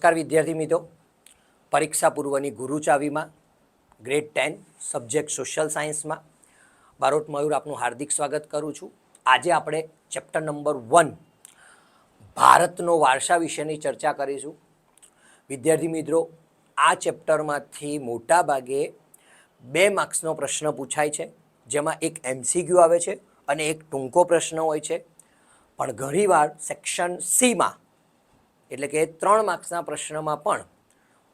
નમસ્કાર વિદ્યાર્થી મિત્રો. પરીક્ષા પૂર્વની ગુરુ ચાવીમાં ગ્રેડ ટેન સબ્જેક્ટ સોશિયલ સાયન્સમાં બારોટ મયુર આપનું હાર્દિક સ્વાગત કરું છું. આજે આપણે ચેપ્ટર નંબર વન ભારતનો વારસા વિશેની ચર્ચા કરીશું. વિદ્યાર્થી મિત્રો, આ ચેપ્ટરમાંથી મોટા ભાગે બે માર્ક્સનો પ્રશ્ન પૂછાય છે, જેમાં એક એમસીક્યુ આવે છે અને એક ટૂંકો પ્રશ્ન હોય છે. પણ ઘણીવાર સેક્શન સીમાં એટલે કે ત્રણ માર્ક્સના પ્રશ્નમાં પણ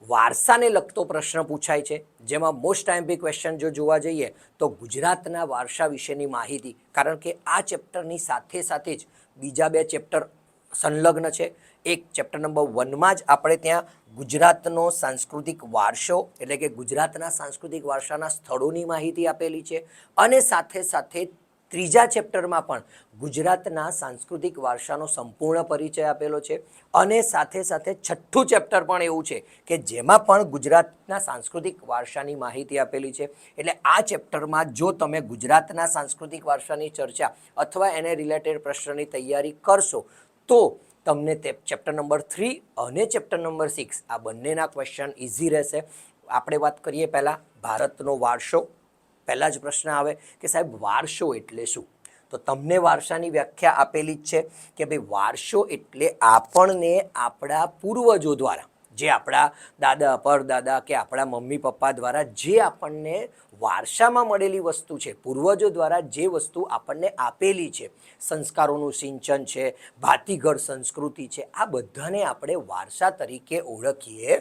વારસાને લગતો પ્રશ્ન પૂછાય છે. જેમાં મોસ્ટ આઈમ્પી ક્વેશ્ચન જો જોવા જઈએ તો ગુજરાતના વારસા વિશેની માહિતી, કારણ કે આ ચેપ્ટરની સાથે સાથે જ બીજા બે ચેપ્ટર સંલગ્ન છે. એક ચેપ્ટર નંબર વનમાં જ આપણે ત્યાં ગુજરાતનો સાંસ્કૃતિક વારસો, એટલે કે ગુજરાતના સાંસ્કૃતિક વારસાના સ્થળોની માહિતી આપેલી છે. અને સાથે સાથે ત્રીજા ચેપ્ટરમાં પણ ગુજરાતના સાંસ્કૃતિક વારસાનો સંપૂર્ણ પરિચય આપેલો છે અને સાથે સાથે છઠ્ઠું ચેપ્ટર પણ એવું છે કે જેમાં પણ ગુજરાતના સાંસ્કૃતિક વારસાની માહિતી આપેલી છે. એટલે આ ચેપ્ટરમાં જો તમે ગુજરાતના સાંસ્કૃતિક વારસાની ચર્ચા અથવા એને રિલેટેડ પ્રશ્નની તૈયારી કરશો, તો તમને તે ચેપ્ટર નંબર થ્રી અને ચેપ્ટર નંબર સિક્સ આ બંનેના ક્વેશ્ચન ઇઝી રહેશે. આપણે વાત કરીએ પહેલાં ભારતનો વારસો પહેલાં જ પ્રશ્ન આવે કે સાહેબ વારસો એટલે શું? તો તમને વારસાની વ્યાખ્યા આપેલી જ છે કે ભાઈ વારસો એટલે આપણને આપણા પૂર્વજો દ્વારા જે આપણા દાદા પરદાદા કે આપણા મમ્મી પપ્પા દ્વારા જે આપણને વારસામાં મળેલી વસ્તુ છે, પૂર્વજો દ્વારા જે વસ્તુ આપણને આપેલી છે, સંસ્કારોનું સિંચન છે ભાતીઘર સંસ્કૃતિ છે, આ બધાને આપણે વારસા તરીકે ઓળખીએ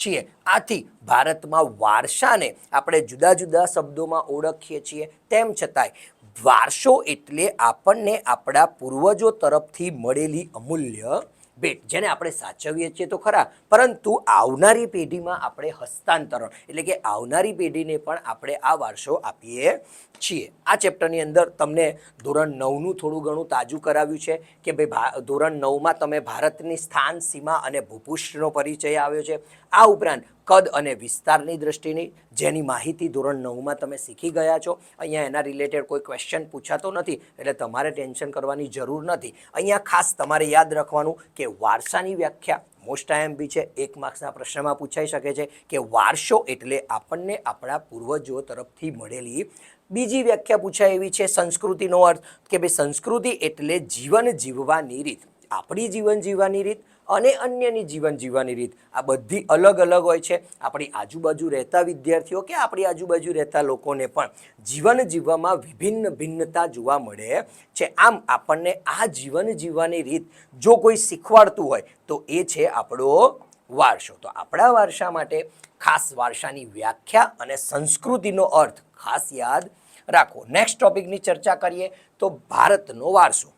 છીએ. આથી ભારતમાં વારસાને આપણે જુદા જુદા શબ્દોમાં ઓળખીએ છીએ. તેમ છતાંય, વારસો એટલે આપણને આપણા પૂર્વજો તરફથી મળેલી અમૂલ્ય ભેટ. જેને આપણે સાચવીએ છીએ તો ખરા, પરંતુ આવનારી પેઢીમાં આપણે હસ્તાંતરણ, એટલે કે આવનારી પેઢીને પણ આપણે આ વારસો આપીએ છીએ. આ ચેપ્ટરની અંદર તમને ધોરણ નવનું થોડું ઘણું તાજું કરાવ્યું છે કે ભાઈ ધોરણ નવમાં તમે ભારતની સ્થાન, સીમા અને ભૂપૃષ્ઠનો પરિચય આવ્યો છે. આ ઉપરાંત કદ અને વિસ્તારની દ્રષ્ટિની જેની માહિતી ધોરણ નવમાં તમે શીખી ગયા છો. અહીંયા એના રિલેટેડ કોઈ ક્વેશ્ચન પૂછાતો નથી, એટલે તમારે ટેન્શન કરવાની જરૂર નથી. અહીંયા ખાસ તમારે યાદ રાખવાનું કે વારસાની વ્યાખ્યા મોસ્ટ આઈએમપી છે, એક માર્ક્સના પ્રશ્નમાં પૂછાઈ શકે છે કે વારસો એટલે આપણને આપણા પૂર્વજો તરફથી મળેલી બીજી વ્યાખ્યા પૂછાય એવી છે સંસ્કૃતિનો અર્થ કે ભાઈ સંસ્કૃતિ એટલે જીવન જીવવાની રીત. આપણી જીવન જીવવાની રીત અને અન્યની જીવન જીવવાની રીત. આ બધી અલગ અલગ હોય છે. આપણી આજુબાજુ રહેતા વિદ્યાર્થીઓ કે આપણી આજુબાજુ રહેતા લોકોને પણ જીવન જીવવામાં વિભિન્ન ભિન્નતા જોવા મળે છે. આમ આપણને આ જીવન જીવવાની રીત જો કોઈ શીખવાડતું હોય તો એ છે આપણો વારસો. તો આપણા વારસા માટે ખાસ વારસાની વ્યાખ્યા અને સંસ્કૃતિનો અર્થ ખાસ યાદ રાખો. નેક્સ્ટ ટોપિકની ચર્ચા કરીએ તો ભારતનો વારસો.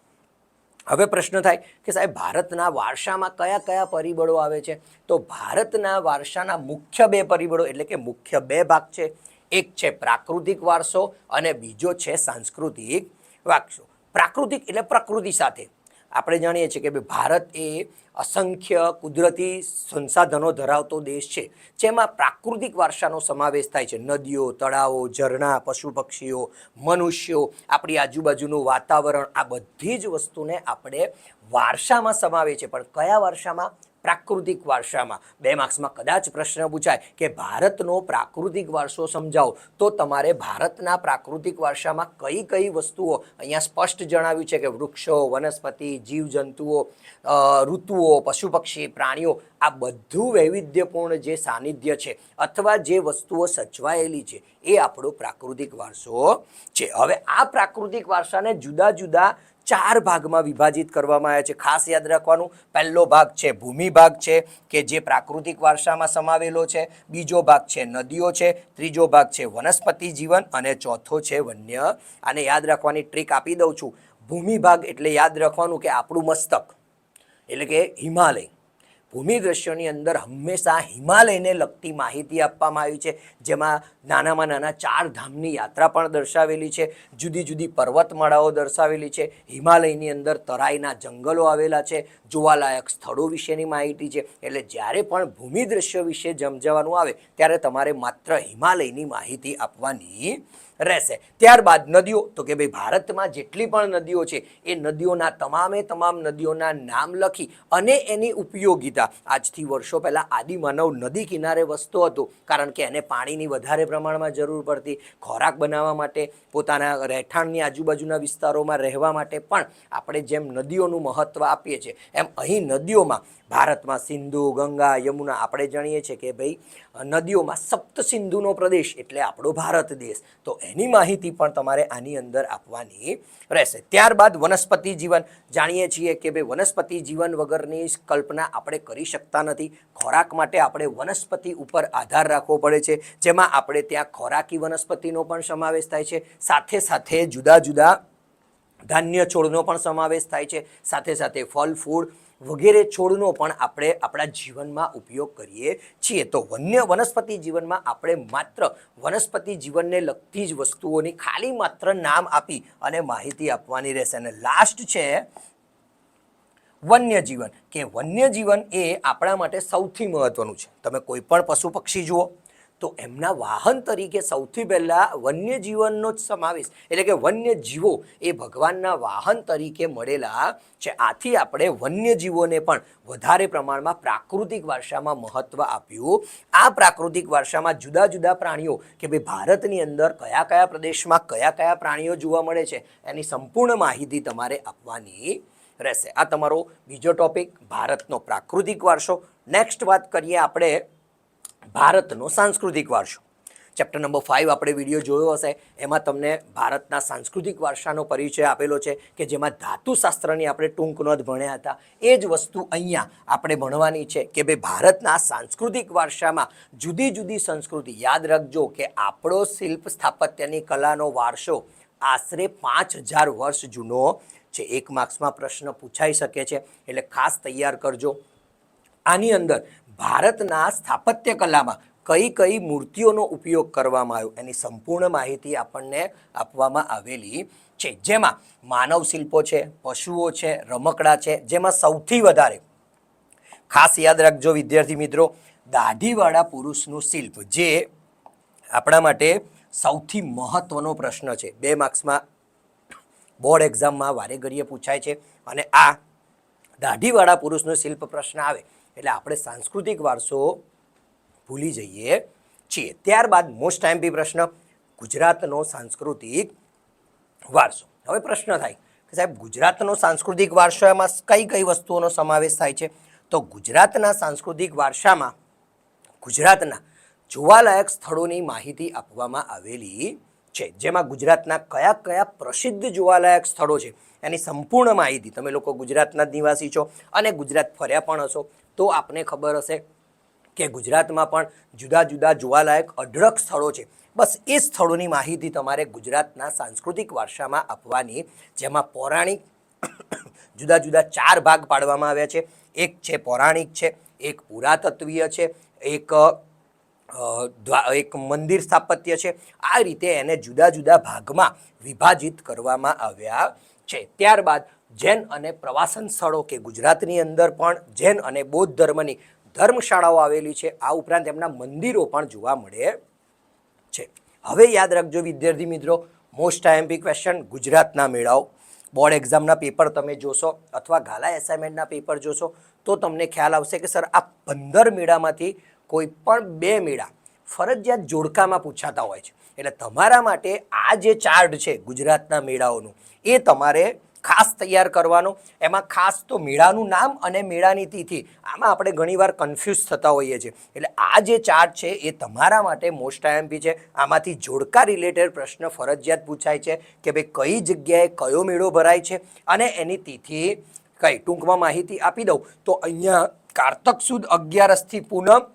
હવે પ્રશ્ન થાય કે સાહેબ, ભારતના વારસામાં કયા કયા પરિબળો આવે છે? તો ભારતના વારસાના મુખ્ય બે પરિબળો એટલે કે મુખ્ય બે ભાગ છે. એક છે પ્રાકૃતિક વારસો અને બીજો છે સાંસ્કૃતિક વારસો. પ્રાકૃતિક એટલે પ્રકૃતિ સાથે. આપણે જાણીએ છીએ કે ભાઈ ભારત એ અસંખ્ય કુદરતી સંસાધનો ધરાવતો દેશ છે, જેમાં પ્રાકૃતિક વારસાનો સમાવેશ થાય છે. નદીઓ, તળાવો, ઝરણા પશુ પક્ષીઓ મનુષ્યો, આપણી આજુબાજુનું વાતાવરણ, આ બધી જ વસ્તુને આપણે વારસામાં સમાવે છે. પણ કયા વારસામાં? પ્રાકૃતિક વારસામાં. બે માર્ક્સમાં કદાચ પ્રશ્ન પૂછાય કે ભારતનો પ્રાકૃતિક વારસો સમજાવો. તો તમારે ભારતના પ્રાકૃતિક વારસામાં કઈ કઈ વસ્તુઓ, અહીંયા સ્પષ્ટ જણાવ્યું છે કે વૃક્ષો, વનસ્પતિ, જીવજંતુઓ ઋતુઓ પશુ પક્ષી પ્રાણીઓ, આ બધું વૈવિધ્યપૂર્ણ જે સાનિધ્ય છે અથવા જે વસ્તુઓ સચવાયેલી છે, એ આપણો પ્રાકૃતિક વારસો છે. હવે આ પ્રાકૃતિક વારસાને જુદા જુદા ચાર ભાગમાં વિભાજિત કરવામાં આવ્યા છે. ખાસ યાદ રાખવાનું, પહેલો ભાગ છે ભૂમિ ભાગ છે, કે જે પ્રાકૃતિક વારસામાં સમાવેલો છે. બીજો ભાગ છે નદીઓ છે. ત્રીજો ભાગ છે વનસ્પતિ જીવન અને ચોથો છે વન્ય. આને યાદ રાખવાની ટ્રીક આપી દઉં છું. ભૂમિ ભાગ એટલે યાદ રાખવાનું કે આપણું મસ્તક, એટલે કે હિમાલય. ભૂમિ દ્રશ્યોની અંદર હંમેશા હિમાલયને લગતી માહિતી આપવામાં આવી છે. જેમાં નાનામાં નાના ચાર ધામની યાત્રા પણ દર્શાવેલી છે. જુદી જુદી પર્વતમાળાઓ દર્શાવેલી છે. હિમાલયની અંદર તરાઈના જંગલો આવેલા છે. જોવાલાયક સ્થળો વિશેની માહિતી છે. એટલે જ્યારે પણ ભૂમિ દ્રશ્યો વિશે જમજવાનું આવે, ત્યારે તમારે માત્ર હિમાલયની માહિતી આપવાની રહેશે. ત્યારબાદ નદીઓ, તો કે ભાઈ ભારતમાં જેટલી પણ નદીઓ છે, એ નદીઓના તમામે તમામ નદીઓના નામ લખી અને એની ઉપયોગિતા. આજથી વર્ષો પહેલાં આદિમાનવ નદી કિનારે વસતો હતો, કારણ કે એને પાણીની વધારે પ્રમાણમાં જરૂર પડતી. ખોરાક બનાવવા માટે, પોતાના રહેઠાણની આજુબાજુના વિસ્તારોમાં રહેવા માટે પણ આપણે જેમ નદીઓનું મહત્ત્વ આપીએ છીએ, એમ અહીં નદીઓમાં, ભારતમાં સિંધુ, ગંગા, યમુના, આપણે જાણીએ છીએ કે ભાઈ, નદીઓમાં સપ્ત સિંધુનો પ્રદેશ, એટલે આપણો ભારત દેશ. તો એની માહિતી પણ તમારે આની અંદર આપવાની રહેશે. ત્યારબાદ વનસ્પતિ જીવન. જાણીએ છીએ કે ભાઈ વનસ્પતિ જીવન વગરની કલ્પના આપણે કરી શકતા નથી. ખોરાક માટે આપણે વનસ્પતિ ઉપર આધાર રાખવો પડે છે. જેમાં આપણે ત્યાં ખોરાકી વનસ્પતિનો પણ સમાવેશ થાય છે. સાથે સાથે જુદા જુદા ધાન્ય છોડનો પણ સમાવેશ થાય છે. સાથે સાથે ફળ ફૂલ વગેરે છોડનો પણ આપણે આપણા જીવનમાં ઉપયોગ કરીએ છીએ. તો વન્ય વનસ્પતિ જીવનમાં આપણે માત્ર વનસ્પતિ જીવનને લગતી જ વસ્તુઓની ખાલી માત્ર નામ આપી અને માહિતી આપવાની રહેશે. અને લાસ્ટ છે વન્યજીવન કે વન્યજીવન એ આપણા માટે સૌથી મહત્વનું છે. તમે કોઈ પણ પશુ પક્ષી જુઓ તો એમના વાહન તરીકે સૌથી પહેલાં વન્યજીવનનો જ સમાવેશ, એટલે કે વન્યજીવો એ ભગવાનના વાહન તરીકે મળેલા છે. આથી આપણે વન્યજીવોને પણ વધારે પ્રમાણમાં પ્રાકૃતિક વારસામાં મહત્ત્વ આપ્યું. આ પ્રાકૃતિક વારસામાં જુદા જુદા પ્રાણીઓ કે ભાઈ ભારતની અંદર કયા કયા પ્રદેશમાં કયા કયા પ્રાણીઓ જોવા મળે છે, એની સંપૂર્ણ માહિતી તમારે આપવાની રહેશે. આ તમારો બીજો ટોપિક ભારતનો પ્રાકૃતિક વારસો. નેક્સ્ટ વાત કરીએ આપણે ભારતનો સાંસ્કૃતિક વારસો. ચેપ્ટર નંબર ફાઇવ આપણે વીડિયો જોયો હશે. એમાં તમને ભારતના સાંસ્કૃતિક વારસાનો પરિચય આપેલો છે કે જેમાં ધાતુશાસ્ત્રની આપણે ટૂંક નોંધ ભણ્યા હતા. એ જ વસ્તુ અહીંયા આપણે ભણવાની છે કે ભાઈ ભારતના સાંસ્કૃતિક વારસામાં જુદી જુદી સંસ્કૃતિ. યાદ રાખજો કે આપણો શિલ્પ સ્થાપત્યની કલાનો વારસો આશરે પાંચ હજાર વર્ષ જૂનો છે. એક માર્ક્સમાં પ્રશ્ન પૂછાઈ શકે છે. એટલે ખાસ તૈયાર કરજો. આની અંદર ભારતના સ્થાપત્ય કલામાં કઈ કઈ મૂર્તિઓનો ઉપયોગ કરવામાં આવ્યો? એની સંપૂર્ણ માહિતી આપણને આપવામાં આવેલી છે. જેમાં માનવ શિલ્પો છે, પશુઓ છે, રમકડા છે, જેમાં સૌથી વધારે ખાસ યાદ રાખજો વિદ્યાર્થી મિત્રો, દાઢીવાળા પુરુષનું શિલ્પ, જે આપણા માટે સૌથી મહત્વનો પ્રશ્ન છે. બે માર્ક્સમાં બોર્ડ એક્ઝામમાં વારે પૂછાય છે અને આ દાઢીવાળા પુરુષનો શિલ્પ પ્રશ્ન આવે. એટલે આપણે સાંસ્કૃતિક વારસો ભૂલી જઈએ છીએ. ત્યારબાદ મોસ્ટ ટાઈમપી પ્રશ્ન, ગુજરાતનો સાંસ્કૃતિક વારસો. હવે પ્રશ્ન થાય કે સાહેબ, ગુજરાતનો સાંસ્કૃતિક વારસો એમાં કઈ કઈ વસ્તુઓનો સમાવેશ થાય છે? તો ગુજરાતના સાંસ્કૃતિક વારસામાં ગુજરાતના જોવાલાયક સ્થળોની માહિતી આપવામાં આવેલી છે. જેમાં ગુજરાતના કયા કયા પ્રસિદ્ધ જોવાલાયક સ્થળો છે? એની સંપૂર્ણ માહિતી. તમે લોકો ગુજરાતના નિવાસી છો અને ગુજરાત ફર્યા પણ હશો. તો આપને ખબર હશે કે ગુજરાતમાં પણ જુદા જુદા જોવાલાયક અઢળક સ્થળો છે. બસ એ સ્થળોની માહિતી તમારે ગુજરાતના સાંસ્કૃતિક વારસામાં આપવાની, જેમાં પૌરાણિક જુદા જુદા ચાર ભાગ પાડવામાં આવ્યા છે. એક છે પૌરાણિક છે, એક પુરાતત્વીય છે, એક એક મંદિર સ્થાપત્ય છે. આ રીતે એને જુદા જુદા ભાગમાં વિભાજિત કરવામાં આવ્યા છે. ત્યારબાદ જૈન અને પ્રવાસન સ્થળો કે ગુજરાતની અંદર પણ જૈન અને બૌદ્ધ ધર્મની ધર્મશાળાઓ આવેલી છે. આ ઉપરાંત એમના મંદિરો પણ જોવા મળે છે. હવે યાદ રાખજો વિદ્યાર્થી મિત્રો મોસ્ટ આઈએમપી ક્વેશ્ચન ગુજરાતના મેળાઓ. બોર્ડ એક્ઝામના પેપર તમે જોશો અથવા ગાલા એસાઇનમેન્ટના પેપર જોશો તો તમને ખ્યાલ આવશે કે સર આ પંદર મેળામાંથી કોઈ પણ બે મેળા ફરજિયાત જોડકામાં પૂછાતા હોય છે. એટલે તમારા માટે આ જે ચાર્ટ છે ગુજરાતના મેળાઓનું, એ તમારે ખાસ તૈયાર કરવાનો. એમાં ખાસ તો મેળાનું નામ અને મેળાની તિથિ. આમાં આપણે ઘણીવાર કન્ફ્યુઝ થતા હોઈએ છીએ. એટલે આ જે ચાર્ટ છે એ તમારા માટે મોસ્ટ આઈએમપી છે. આમાંથી જોડકા રિલેટેડ પ્રશ્ન, ફરજિયાત પૂછાય છે કે ભાઈ કઈ જગ્યાએ કયો મેળો ભરાય છે અને એની તિથિ કઈ? ટૂંકમાં માહિતી આપી દઉં. તો અહીંયા કારતક સુદ અગિયારસથી પૂનમ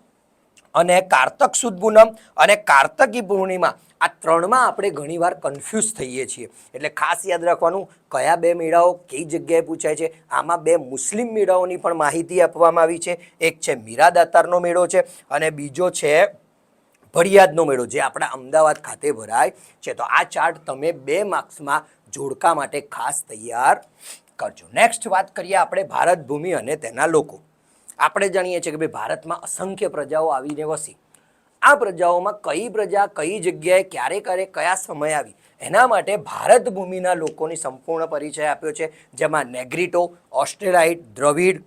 અને કારતક સુદ પૂનમ અને કારતકી પૂર્ણિમા આ ત્રણમાં આપણે ઘણીવાર કન્ફ્યુઝ થઈએ છીએ. એટલે ખાસ યાદ રાખવાનું, કયા બે મેળાઓ કઈ જગ્યાએ પૂછાય છે? આમાં બે મુસ્લિમ મેળાઓની પણ માહિતી આપવામાં આવી છે. એક છે મીરાદાતારનો મેળો છે અને બીજો છે ભડિયાદનો મેળો, જે આપણા અમદાવાદ ખાતે ભરાય છે. તો આ ચાર્ટ તમે બે માર્ક્સમાં જોડકા માટે ખાસ તૈયાર કરજો. નેક્સ્ટ વાત કરીએ આપણે ભારત ભૂમિ અને તેના લોકો. આપણે જાણીએ છીએ કે ભાઈ ભારતમાં અસંખ્ય પ્રજાઓ આવીને વસી. આ પ્રજાઓમાં કઈ પ્રજા, કઈ જગ્યાએ ક્યારે ક્યારે કયા સમય આવી? એના માટે ભારત ભૂમિના લોકોની સંપૂર્ણ પરિચય આપ્યો છે, જેમાં નેગ્રીટો ઓસ્ટ્રેલાઇટ દ્રવિડ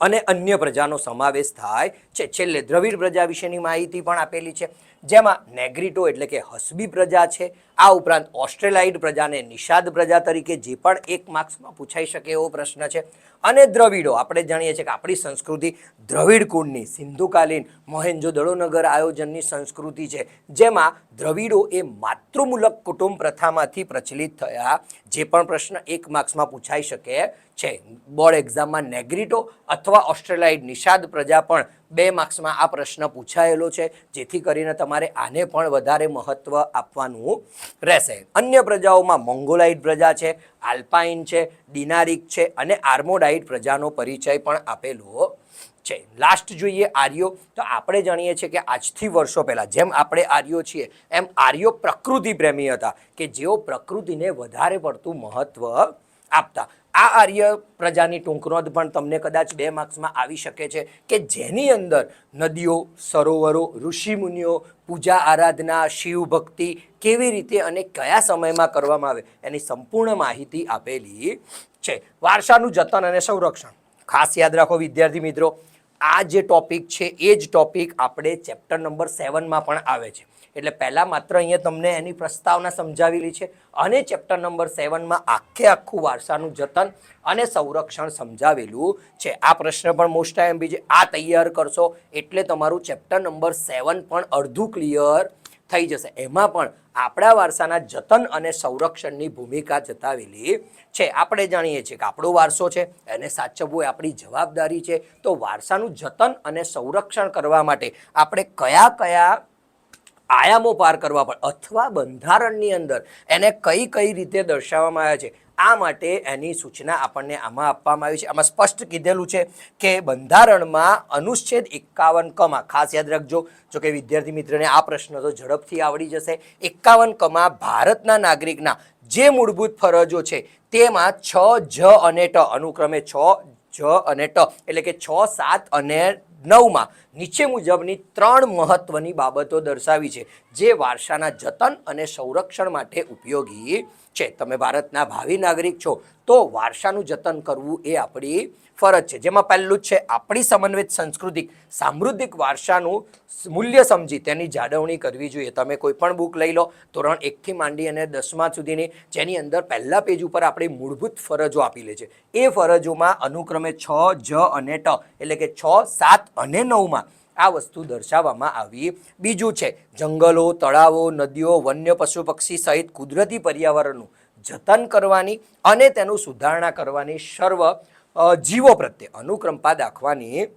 અને અન્ય પ્રજાનો સમાવેશ થાય છે. છેલ્લે દ્રવિડ પ્રજા વિશેની માહિતી પણ આપેલી છે. જેમાં નેગ્રીટો એટલે કે હસબી પ્રજા છે. આ ઉપરાંત ઓસ્ટ્રેલાઇડ પ્રજાને નિષાદ પ્રજા તરીકે જે પણ એક માર્ક્સમાં પૂછાઈ શકે એવો પ્રશ્ન છે. અને દ્રવિડો, આપણે જાણીએ છીએ કે આપણી સંસ્કૃતિ દ્રવિડ કુળની, સિંધુકાલીન મોહેન્જો દડોનગર આયોજનની સંસ્કૃતિ છે, જેમાં દ્રવિડો એ માતૃમૂલક કુટુંબ પ્રથામાંથી પ્રચલિત થયા, જે પણ પ્રશ્ન એક માર્ક્સમાં પૂછાઈ શકે છે. બોર્ડ એક્ઝામમાં નેગ્રીટો અથવા ઓસ્ટ્રેલાઇડ નિષાદ પ્રજા પણ બે માર્ક્સમાં આ પ્રશ્ન પૂછાયેલો છે. જેથી કરીને તમારે આને પણ વધારે મહત્ત્વ આપવાનું રહેશે. અન્ય પ્રજાઓમાં મોંગોલાઇડ પ્રજા છે, આલ્પાઇન છે, ડિનારિક છે અને આર્મોડાઇડ પ્રજાનો પરિચય પણ આપેલો છે. લાસ્ટ જોઈએ આર્યો. તો આપણે જાણીએ છીએ કે આજથી વર્ષો પહેલાં જેમ આપણે આર્યો છીએ, એમ આર્યો પ્રકૃતિ પ્રેમી હતા કે જેઓ પ્રકૃતિને વધારે પડતું મહત્ત્વ આપતા. આ આર્ય પ્રજાની ટૂંકનોંધ પણ તમને કદાચ બે માર્ક્સમાં આવી શકે છે કે જેની અંદર નદીઓ, સરોવરો, ઋષિમુનિઓ, પૂજા આરાધના શિવ ભક્તિ કેવી રીતે અને કયા સમયમાં કરવામાં આવે એની સંપૂર્ણ માહિતી આપેલી છે. વારસાનું જતન અને સંરક્ષણ. ખાસ યાદ રાખો વિદ્યાર્થી મિત્રો, આ જે ટોપિક છે, એ જ ટોપિક આપણે ચેપ્ટર નંબર સેવનમાં પણ આવે છે. એટલે પહેલાં માત્ર અહીંયા તમને એની પ્રસ્તાવના સમજાવેલી છે અને ચેપ્ટર નંબર સેવનમાં આખે આખું વારસાનું જતન અને સંરક્ષણ સમજાવેલું છે. આ પ્રશ્ન પણ મોસ્ટ આઈએમપી છે આ તૈયાર કરશો એટલે તમારું ચેપ્ટર નંબર સેવન પણ અડધું ક્લિયર થઈ જશે. એમાં પણ આપણા વારસાના જતન અને સંરક્ષણની ભૂમિકા જતાવેલી છે. આપણે જાણીએ છીએ કે આપણો વારસો છે, એને સાચવવું એ આપણી જવાબદારી છે. તો વારસાનું જતન અને સંરક્ષણ કરવા માટે આપણે કયા કયા આયામો પાર કરવા પડે અથવા બંધારણની અંદર એને કઈ કઈ રીતે દર્શાવવામાં આવ્યા છે, આ માટે એની સૂચના આપણને આમાં આપવામાં આવી છે. આમાં સ્પષ્ટ કીધેલું છે કે બંધારણમાં અનુચ્છેદ એકાવન કમાં, ખાસ યાદ રાખજો, જો કે વિદ્યાર્થી મિત્રને આ પ્રશ્ન તો ઝડપથી આવડી જશે. એકાવન કમાં ભારતના નાગરિકના જે મૂળભૂત ફરજો છે તેમાં છ જ અને ટ અનુક્રમે છ જ અને ટ, એટલે કે છ, સાત અને નવમાં નીચે મુજબની ત્રણ મહત્વની બાબતો દર્શાવી છે, જે વારસાના જતન અને સંરક્ષણ માટે ઉપયોગી છે. તમે ભારતના ભાવિ નાગરિક છો, તો વારસાનું જતન કરવું એ આપણી ફરજ છે. જેમાં પહેલું જ છે, આપણી સમન્વિત સાંસ્કૃતિક, સામૃદ્ધિક વારસાનું મૂલ્ય સમજી, તેની જાળવણી કરવી જોઈએ. તમે કોઈ પણ બુક લઈ લો, ધોરણ એકથી માંડી અને દસમા સુધીની, જેની અંદર પહેલા પેજ ઉપર આપણે મૂળભૂત ફરજો આપી લે છે. એ ફરજોમાં અનુક્રમે છ જ અને ટ, એટલે કે છ, સાત અને નવમાં આ વસ્તુ દર્શાવવામાં આવી. બીજું છે, જંગલો, તળાવો, નદીઓ, વન્ય પશુ પક્ષી સહિત કુદરતી પર્યાવરણનું જતન કરવાની અને તેનું સુધારણા કરવાની સર્વ જીવો પ્રત્યે અનુકંપા દાખવાની,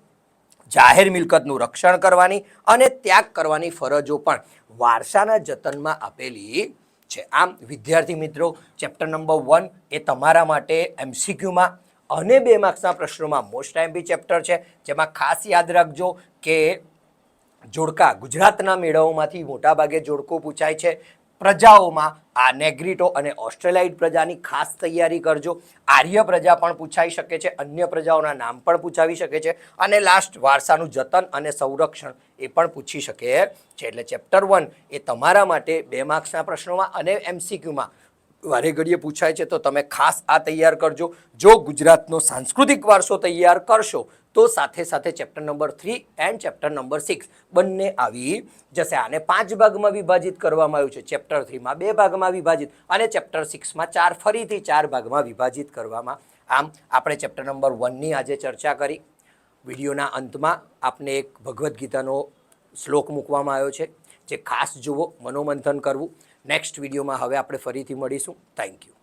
જાહેર મિલકતનું રક્ષણ કરવાની અને ત્યાગ કરવાની ફરજો પણ વારસાના જતનમાં આપેલી છે. આમ, વિદ્યાર્થી મિત્રો, ચેપ્ટર નંબર વન એ તમારા માટે એમસીક્યુમાં અને બે માર્ક્સના પ્રશ્નોમાં મોસ્ટ બી ચેપ્ટર છે, જેમાં ખાસ યાદ રાખજો કે જોડકા ગુજરાતના મેળાઓમાંથી મોટાભાગે જોડકો પૂછાય છે. પ્રજાઓમાં આ નેગ્રીટો અને ઓસ્ટ્રેલાઇડ પ્રજાની ખાસ તૈયારી કરજો. આર્ય પ્રજા પણ પૂછાઈ શકે છે, અન્ય પ્રજાઓના નામ પણ પૂછાવી શકે છે અને લાસ્ટ વારસાનું જતન અને સંરક્ષણ એ પણ પૂછી શકે છે. એટલે ચેપ્ટર વન એ તમારા માટે બે માર્ક્સના પ્રશ્નોમાં અને એમસીક્યુમાં વારે ઘડીએ પૂછાય છે, તો તમે ખાસ આ તૈયાર કરજો. જો ગુજરાતનો સાંસ્કૃતિક વારસો તૈયાર કરશો, તો સાથે સાથે chapter number three and chapter number six બંને આવી. જશે. આને પાંચ ભાગમાં વિભાજિત કરવામાં આવ્યું છે. ચેપ્ટર થ્રીમાં બે ભાગમાં વિભાજિત અને ચેપ્ટર સિક્સમાં ચાર, ફરીથી ચાર ભાગમાં વિભાજિત કરવામાં. આમ, આપણે ચેપ્ટર નંબર વનની આજે ચર્ચા કરી. વિડીયોના અંતમાં આપને એક ભગવદ્ ગીતાનો શ્લોક મૂકવામાં આવ્યો છે. જે ખાસ જુઓ, મનોમંથન કરવું. નેક્સ્ટ વિડીયોમાં હવે આપણે ફરીથી મળીશું. Thank you